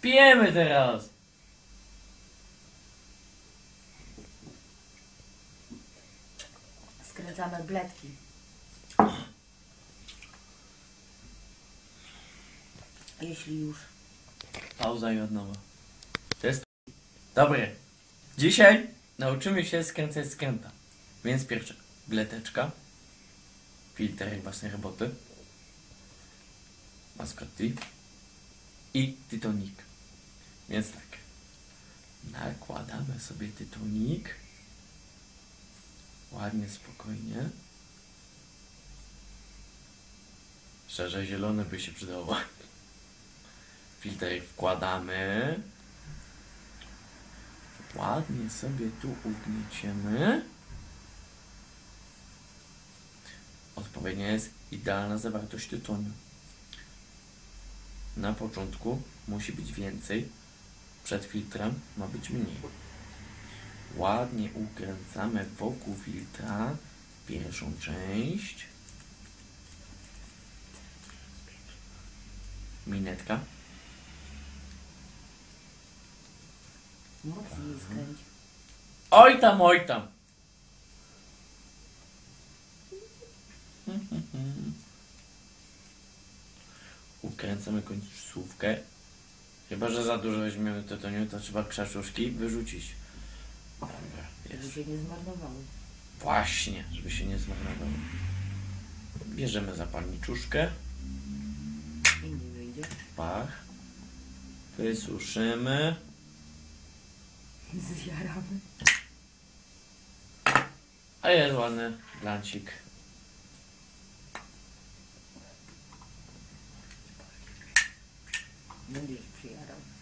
Pijemy teraz! Skręcamy bledki. Jeśli już. Pauza i od nowa. To jest... Dobre. Dzisiaj nauczymy się skręcać skręta. Więc pierwsze, bleteczka, filtr własnej roboty, maskotti i tytonik. Więc tak, nakładamy sobie tytonik, ładnie, spokojnie. Szczerze, zielony by się przydało. Filtr wkładamy. Ładnie sobie tu ugnieciemy. Odpowiednia jest idealna zawartość tytoniu. Na początku musi być więcej, przed filtrem ma być mniej. Ładnie ukręcamy wokół filtra pierwszą część. Minetka. Mocniej skręć. Oj tam, oj tam. Ukręcamy końcówkę. Chyba, że za dużo weźmiemy tytoniu, to trzeba krzaczuszki wyrzucić. Dobra, Żeby jest. się nie zmarnowały. Właśnie, żeby się nie zmarnowało. Bierzemy zapalniczuszkę, I nie wyjdzie. pach, wysuszymy. Zjaramy. A jest ładny million feet. I don't